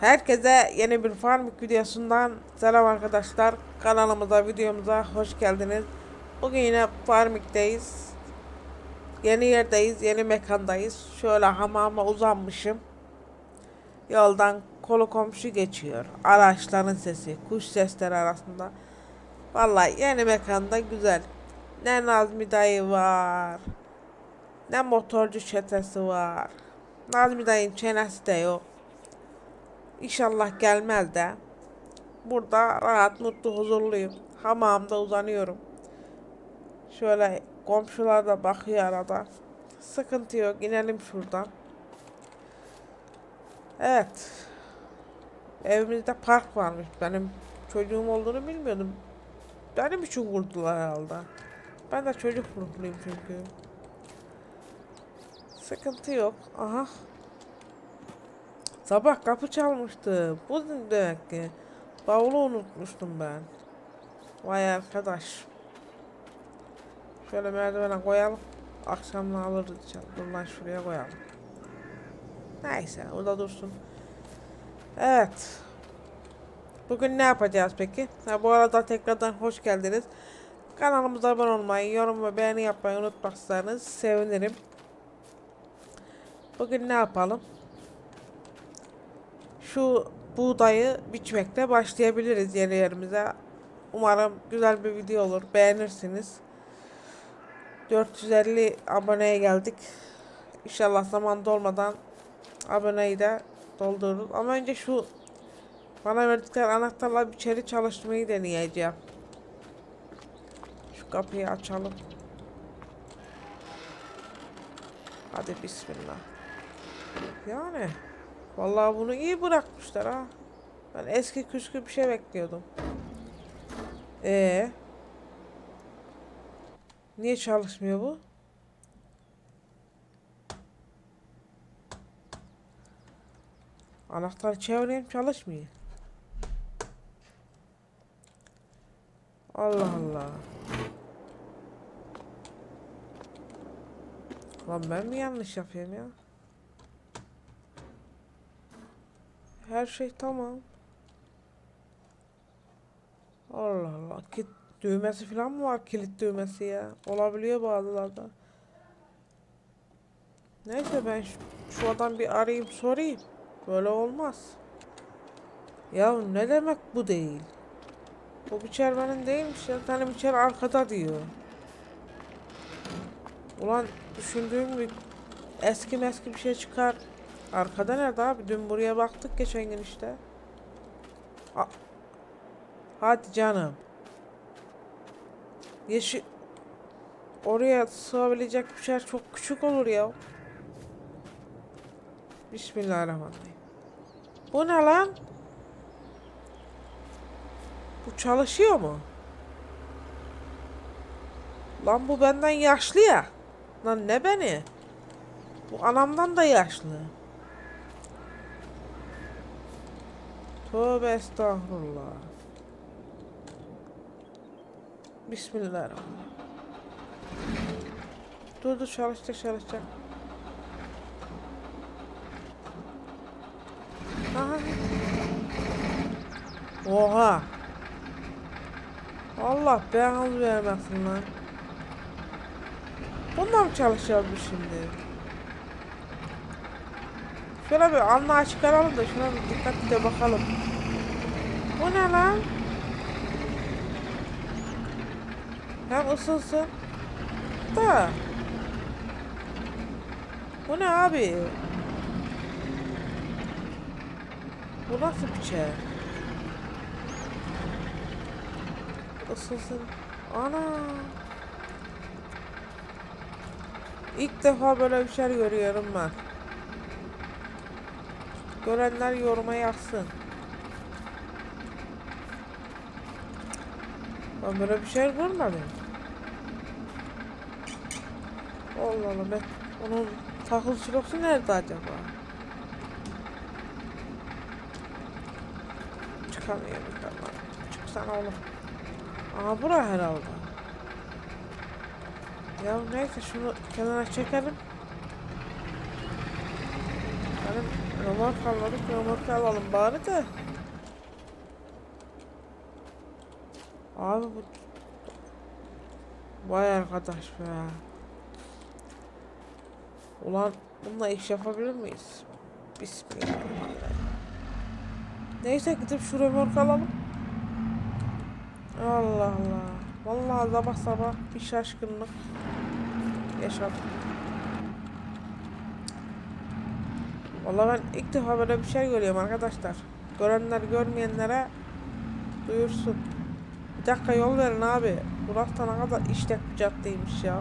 Herkese yeni bir Farmik videosundan selam arkadaşlar. Kanalımıza, videomuza hoş geldiniz. Bugün yine Farmik'teyiz. Yeni yerdeyiz, yeni mekandayız. Şöyle hamama uzanmışım. Yoldan kolu komşu geçiyor. Araçların sesi, kuş sesleri arasında. Vallahi yeni mekanda güzel. Ne Nazmi dayı var. Ne motorcu çetesi var. Nazmi dayının çenesi de yok. İnşallah gelmez de. Burada rahat, mutlu, huzurluyum. Hamamda uzanıyorum. Şöyle komşular da bakıyor arada. Sıkıntı yok. İnelim şuradan. Evet. Evimizde park varmış. Benim çocuğum olduğunu bilmiyordum. Benim için kurdular herhalde. Ben de çocuk ruhluyum çünkü. Sıkıntı yok. Aha. Sabah kapı çalmıştı. Bu ne demek ki? Bavulu unutmuştum ben. Vay arkadaş. Şöyle merdivene koyalım. Akşamla alırız inşallah. Dur lan şuraya koyalım. Neyse o da dursun. Evet. Bugün ne yapacağız peki? Ha, bu arada tekrardan hoş geldiniz. Kanalımıza abone olmayı, yorum ve beğeni yapmayı unutmazsanız sevinirim. Bugün ne yapalım? Şu buğdayı biçmekle başlayabiliriz yeni yerimize. Umarım güzel bir video olur. Beğenirsiniz. 450 aboneye geldik. İnşallah zaman dolmadan aboneyi de doldururuz. Ama önce şu bana verdikleri anahtarla içeri çalışmayı deneyeceğim. Şu kapıyı açalım. Hadi bismillah. Yani vallahi bunu iyi bırakmışlar ha. Ben eski küskü bir şey bekliyordum. Ee, Niye çalışmıyor bu? Anahtar çevireyim çalışmıyor. Allah Allah. Lan ben mi yanlış yapıyorum ya? Her şey tamam. Allah Allah. Kit düğmesi falan mı var? Kilit düğmesi ya. Olabiliyor bazılarda. Neyse ben şu, adam bir arayayım sorayım. Böyle olmaz. Ya ne demek bu değil? Bu biçer benim değilmiş ya. Tane biçer arkada diyor. Ulan düşündüğüm gibi eski meski bir şey çıkar. Arkada nerede abi? Dün buraya baktık geçen gün işte. A- Hadi canım. Yeşil... Oraya sığabilecek bir şey çok küçük olur ya. Bismillahirrahmanirrahim. Bu ne lan? Bu çalışıyor mu? Lan bu benden yaşlı ya. Lan ne beni? Bu anamdan da yaşlı. Tövbe estağfurullah. Bismillahirrahmanirrahim. Dur dur çalışacak çalışacak. Aha. Oha. Allah belanı vermesin lan. Bununla mı biz şimdi? Şöyle bir anla çıkaralım da şuna bir dikkatli bakalım. Bu ne lan? Hem ısınsın. Da. Bu ne abi? Bu nasıl bir şey? Isınsın. Ana. İlk defa böyle bir şey görüyorum ben. Görenler yoruma yazsın. Ben böyle bir şey görmedim. Allah Allah ben onun takıl silosu nerede acaba? Çıkamıyorum yukarıdan. Çıksana oğlum. Aa bura herhalde. Ya neyse şunu kenara çekelim. Römork almadık. Römork alalım bari de. Abi bu... Vay arkadaş be. Ulan bununla iş yapabilir miyiz? Bismillahirrahmanirrahim. Neyse gidip şu römork alalım. Allah Allah. Vallahi sabah sabah bir şaşkınlık yaşadım. Vallahi ben ilk defa böyle bir şey görüyorum arkadaşlar. Görenler görmeyenlere duyursun. Bir dakika yol verin abi. Burası ne kadar işlek bir caddeymiş ya.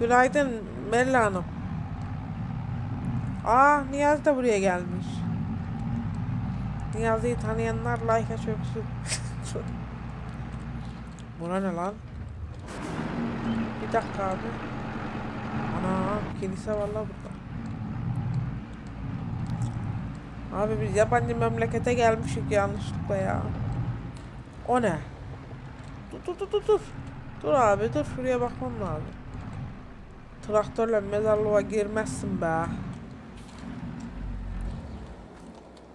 Günaydın Mella Hanım. Aa Niyazi de buraya gelmiş. Niyazi'yi tanıyanlar like'a çöksün. Buna ne lan? Bir dakika abi. Ana kilise var la burada. Abi biz yabancı memlekete gelmişik yanlışlıkla ya. O ne? Dur dur dur dur dur. Dur abi dur şuraya bakmam lazım. Traktörle mezarlığa girmezsin be.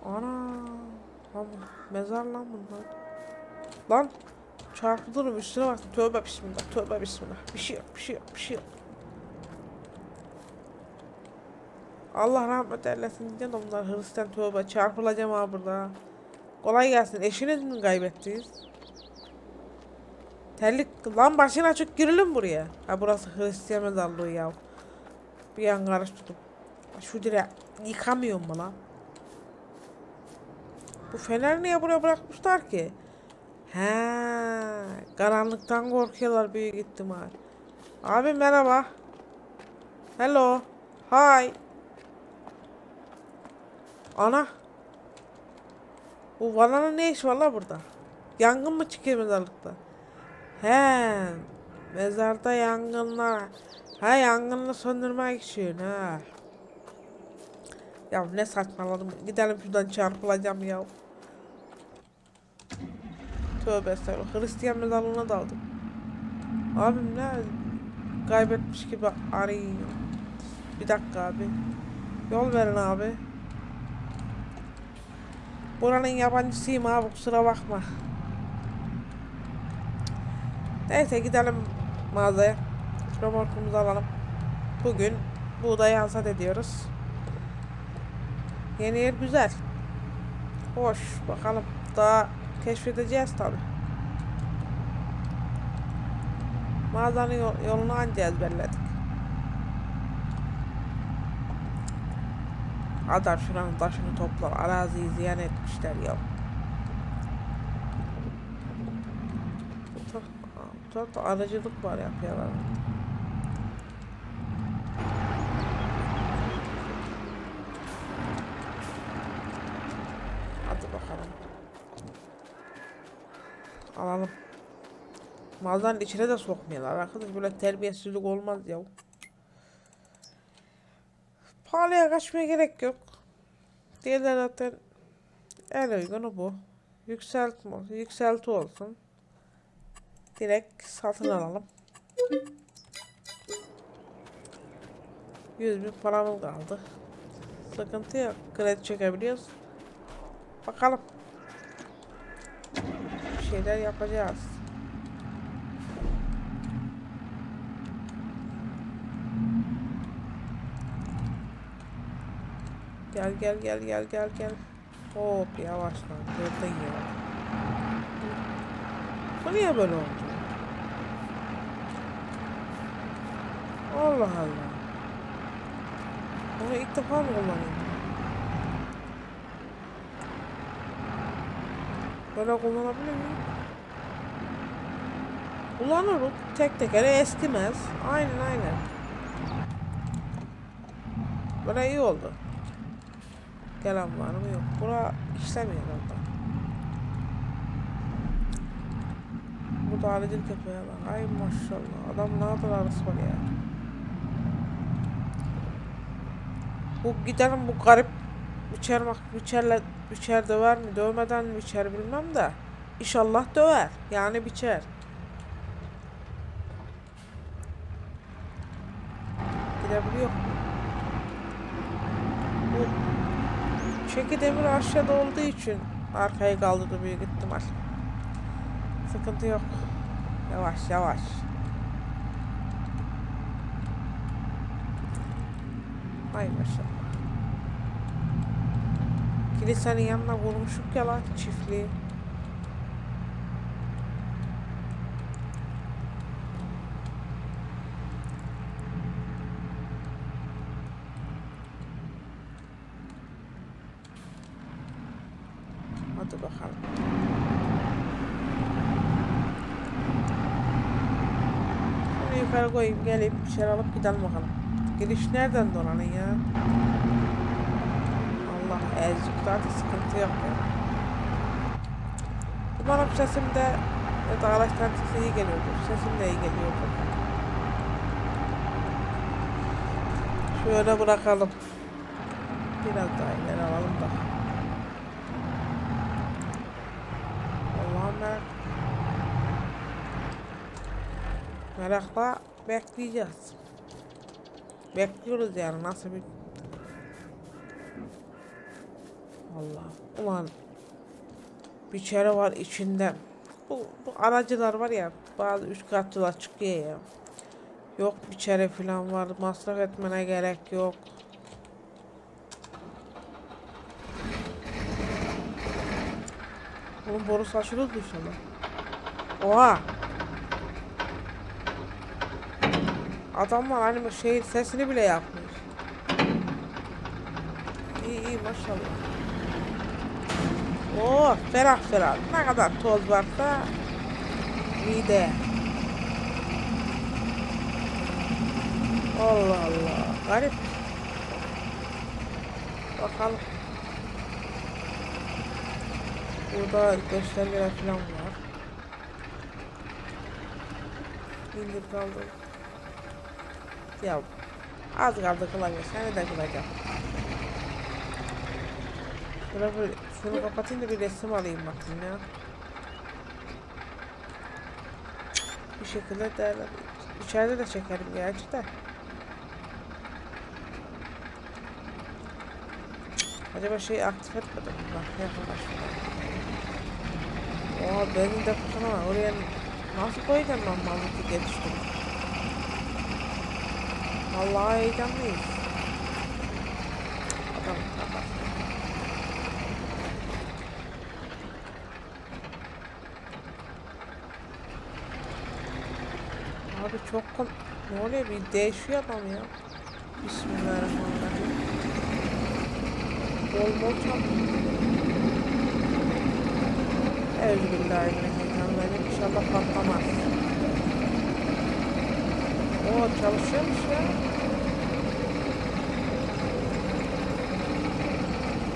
Ana. Lan mezar lan bunlar. Lan çarpılırım üstüne bak. Tövbe bismillah. Tövbe bismillah. Bir şey yok. Bir şey yok. Bir şey yok. Allah rahmet eylesin diyeceğim de bunlar Hristiyan tövbe. Çarpılacağım abi burada. Kolay gelsin. Eşiniz mi kaybettiniz? Terlik lan başını açık girelim buraya. Ha burası Hristiyan mezarlığı ya. Bir an karıştırdım. Şu dire yıkamıyorum mu lan? Bu fener niye buraya bırakmışlar ki? He, karanlıktan korkuyorlar büyük ihtimal. Abi merhaba. Hello. Hi. Ana. Bu vananın ne işi var la burada? Yangın mı çıkıyor mezarlıkta? He. Mezarda yangınlar. Ha yangını söndürmek için ha. Ya ne saçmaladım. Gidelim şuradan çarpılacağım ya. Tövbe estağfurullah. Hristiyan mezarlığına daldım. Abim ne? Kaybetmiş gibi arayayım. Bir dakika abi. Yol verin abi. Buranın yabancısıyım abi kusura bakma. Neyse gidelim mağazaya. Römorkumuzu alalım. Bugün buğdayı hasat ediyoruz. Yeni yer güzel. Hoş bakalım. Daha keşfedeceğiz tabi. Mağazanın yol- yolunu anca ezberledik. Adam şuranın taşını toplar. Araziyi ziyan etmişler ya. Bu taraf- bu tarafta aracılık var yapıyorlar. Hadi bakalım. Alalım. Mağazanın içine de sokmuyorlar. Arkadaş böyle terbiyesizlik olmaz ya. Pahalıya kaçmaya gerek yok. Diğerler zaten en uygunu bu. Yükseltme, yükselti olsun. Direkt satın alalım. 100 bin paramız kaldı. Sıkıntı yok. Kredi çekebiliyoruz. Bakalım. Bir şeyler yapacağız. Gel gel gel gel gel gel. Hop yavaş lan. Gördün ya. Bu niye böyle oldu? Allah Allah. Bunu ilk defa mı kullanıyorum? Böyle kullanabilir miyim? Kullanırım. Tek tekere eskimez. Aynen aynen. Böyle iyi oldu. Gelen var mı yok. Bura işlemiyor orada. Bu da arıcılık yapıyor bak. Ay maşallah. Adam ne kadar arası var ya. Bu gidelim bu garip biçer bak biçerle biçer döver mi dövmeden mi biçer bilmem de. İnşallah döver. Yani biçer. Gidebiliyor. Bu Çeki demir aşağıda olduğu için arkaya kaldırdı büyük ihtimal. Sıkıntı yok. Yavaş yavaş. Ay maşallah. Kilisenin yanına vurmuşuk ya lan çiftliği. Hadi bakalım. Şunu yukarı koyayım geleyim bir şeyler alıp gidelim bakalım. Giriş nereden dolanın ya? Allah ezcik zaten sıkıntı yok ya. Umarım sesim de ya da araçtan iyi geliyordur. Sesim de iyi geliyordur. Şöyle bırakalım. Biraz daha ileri alalım da. Allah'ım merak. Merakla bekleyeceğiz. Bekliyoruz yani nasıl bir... Allah. Ulan. Bir çare var içinde. Bu, bu aracılar var ya bazı üst katlılar çıkıyor ya. Yok bir çare falan var. Masraf etmene gerek yok. Oğlum boru saçılır inşallah. Oha. Adamlar hani şey sesini bile yapmış. İyi iyi maşallah. Oo ferah ferah. Ne kadar toz varsa mide. Allah Allah. Garip. Bakalım. Burada gösteriler falan var. İndir kaldı. Ya az kaldı kılavuz. Seni de kılacağım. Bir, şunu kapatayım da bir resim alayım bakayım ya. Bir şekilde değerlendir. İçeride de çekerim gerçi de. Acaba şeyi aktif etmedim mi? Bak yakınlaştım. Oha benim deposuna var. Oraya nasıl koyacağım ben mamutu geliştim. Vallahi heyecanlıyız. Abi çok kom... Ne oluyor bir değişiyor adam ya. Bismillahirrahmanirrahim. Bol bol çal. Euzubillahimineşşeytanirracim. İnşallah patlamaz. Çalışıyormuş ya.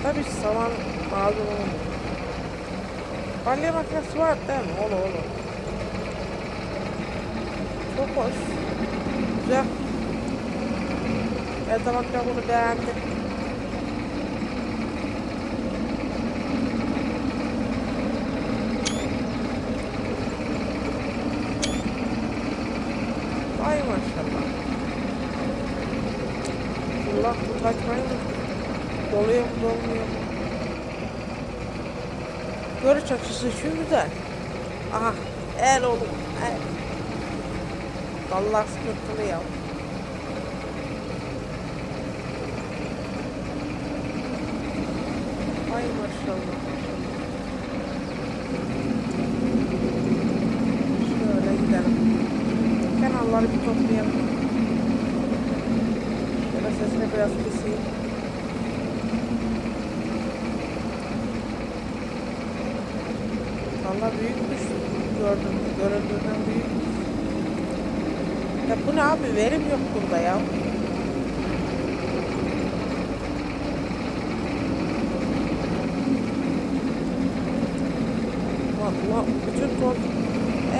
Tabii saman olur. Balya makinesi var değil mi? Olur olur. Çok hoş. Güzel. Her zaman ben bunu beğendim. Ay maşallah. Allah bu kaçmayı mı? Doluyor mu dolmuyor mu? Görüş açısı şu güzel. Aha el oğlum el. Allah sıkıntılı ya. Ay maşallah. Şöyle gidelim. Kenarları bir toplayalım. Şöyle sesini biraz kısayım. Valla büyükmüş. Gördüm. Görüldüğünden büyük. Ya bu ne abi? Verim yok burada ya. Valla bütün toz.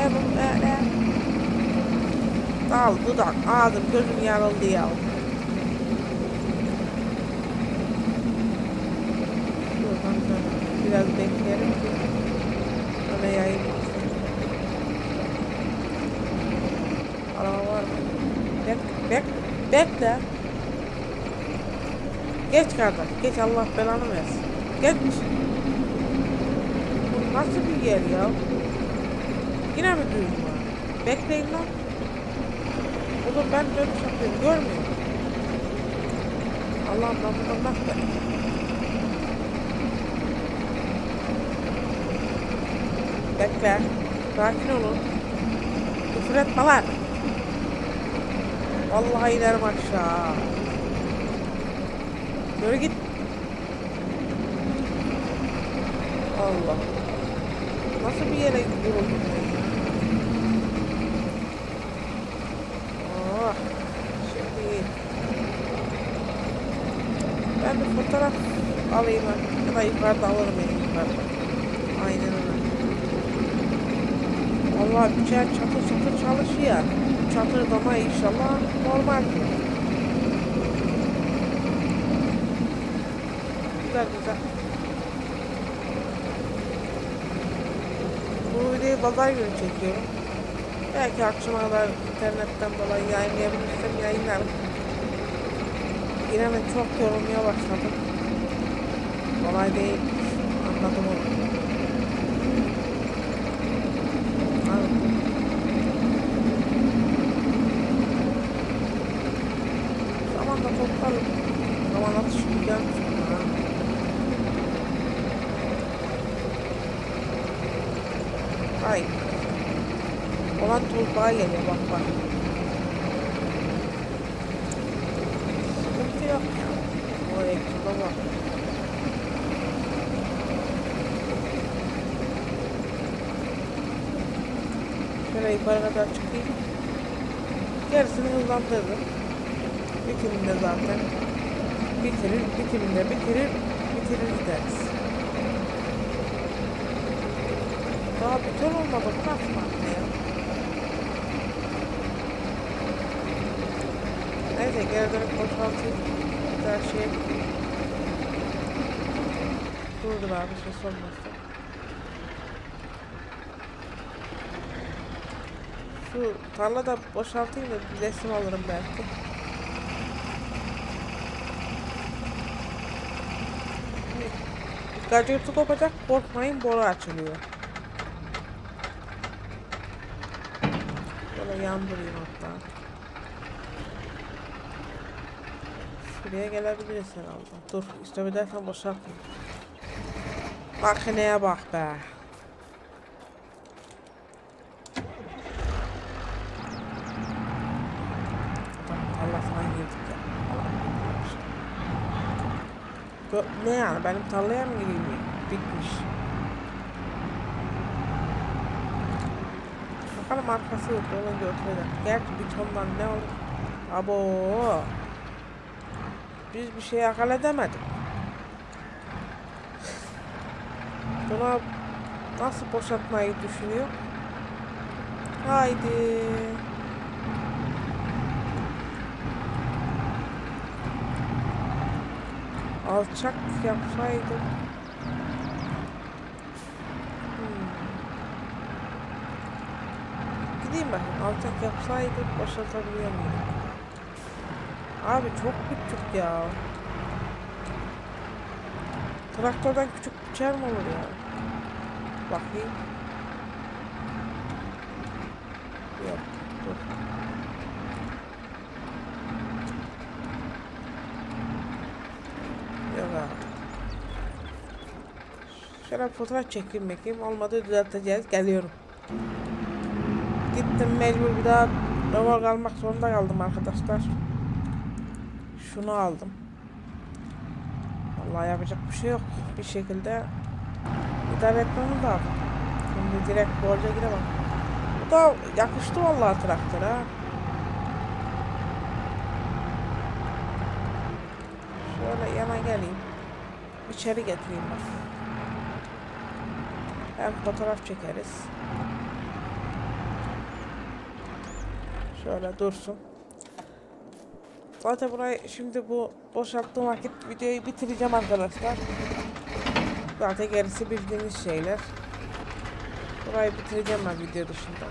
Evet, evet. Dal, dudak, ağzım, gözüm yarıldı ya. Şuradan şöyle biraz bekleyelim ki öyle yayılmasın. Araba var mı? Bek, bek, bekle. Geç kardeş, geç Allah belanı versin. Geç. Bu nasıl bir yer ya? Yine mi düğün var? Bekleyin lan. Oğlum ben dönüş yapıyorum. Görmüyor musun? Allah'ım ben bak be. Bekle. Sakin olun. Küfür etme lan. Vallahi inerim aşağı. Yürü git. Allah. Nasıl bir yere. Şimdi iyi. Ben bir fotoğraf alayım. Ya da yukarıda alırım en yukarıda. Aynen öyle. Allah içer çatır çatır çalışıyor. Çatır dama inşallah normal. Güzel güzel. Bu videoyu pazar günü çekiyorum. Belki akşama kadar internetten dolayı yayınlayabilirsem yayınlarım. İnanın çok yorulmaya başladım. Kolay değil. Anladım onu. Anladım. Zamanla toplarım. Zaman atışı güzelmiş. Ha. Ay. Olan tulbağa geliyor bak bak. Sıkıntı yok ya. O ekibe bak. Şöyle yukarı kadar çıkayım. Gerisini hızlandırırım. Bitiminde zaten. Bitirir, bitiminde bitirir, bitirir gideriz. Daha bütün olmadı. Kaçma ya. Neyse geri dönüp boşaltayım. Her şey. Durdur abi ses olmazsa. Şu tarlada boşaltayım da bir resim alırım belki. Gacırtı kopacak korkmayın boru açılıyor. Böyle yandırayım hatta. Şuraya gelebiliriz herhalde. Dur bir defa boşaltayım. Makineye bak be. Ne yani benim tarlaya mı gireyim? Bitmiş. Bakalım arkası dolunca oturacak. Gerçi bir tondan ne olur? Abo. Biz bir şey akıl edemedik. Buna nasıl boşaltmayı düşünüyor? Haydi. Alçak yapsaydım. Alçak yapsaydım boşaltabiliyor muyum? Abi çok küçük ya. Traktörden küçük biçer mi olur ya? Bakayım. Yok. Dur. Yok abi. Şöyle fotoğraf çekeyim bakayım. Olmadı düzelteceğiz. Geliyorum. Gittim mecbur bir daha römork almak zorunda kaldım arkadaşlar. Şunu aldım. Vallahi yapacak bir şey yok. Bir şekilde idare etmemiz lazım. Şimdi direkt borca giremem. Bu da yakıştı vallahi traktöre. Şöyle yana geleyim. İçeri getireyim bak. Hem fotoğraf çekeriz. Şöyle dursun. Zaten burayı şimdi bu boşalttığım vakit videoyu bitireceğim arkadaşlar. Zaten gerisi bildiğiniz şeyler. Burayı bitireceğim ben video dışında.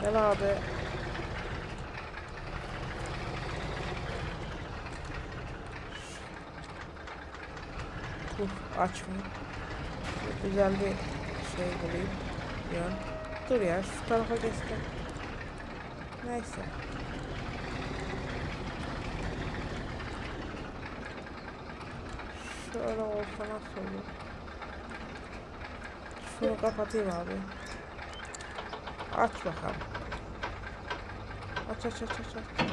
Gel abi. Uf, açmıyor. Güzel bir şey bulayım. Yön. Dur ya şu tarafa geçtim. Neyse. Şöyle olsa nasıl olur? Şunu kapatayım abi. Aç bakalım. Aç aç aç aç aç.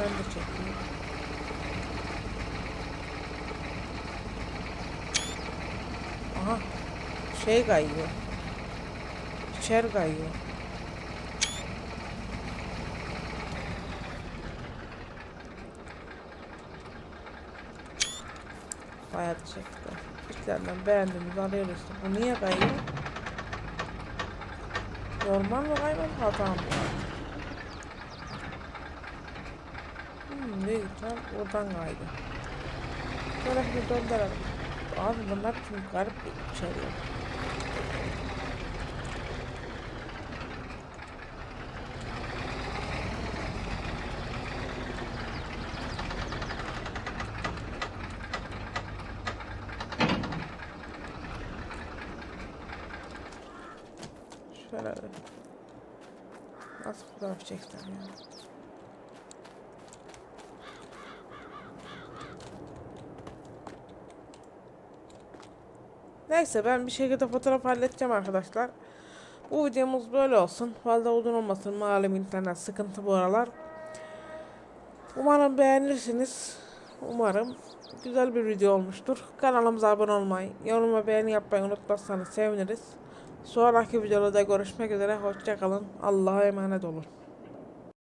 Ben de çekeyim. Aha. Şey kayıyor. İçer kayıyor. Bayağı teşekkürler. İçlerinden beğendiğimizi alıyoruz. Bu niye kayıyor? Normal mi kaymadı hata mı büyük ihtimal oradan kaydı. Şöyle bir döndürelim. Abi bunlar çok garip bir ya. Şöyle. Nasıl fotoğraf çeksem ya? Neyse ben bir şekilde fotoğraf halledeceğim arkadaşlar. Bu videomuz böyle olsun. Fazla uzun olmasın. Malum internet sıkıntı bu aralar. Umarım beğenirsiniz. Umarım güzel bir video olmuştur. Kanalımıza abone olmayı, yorum ve beğeni yapmayı unutmazsanız seviniriz. Sonraki videoda görüşmek üzere. Hoşçakalın. Allah'a emanet olun.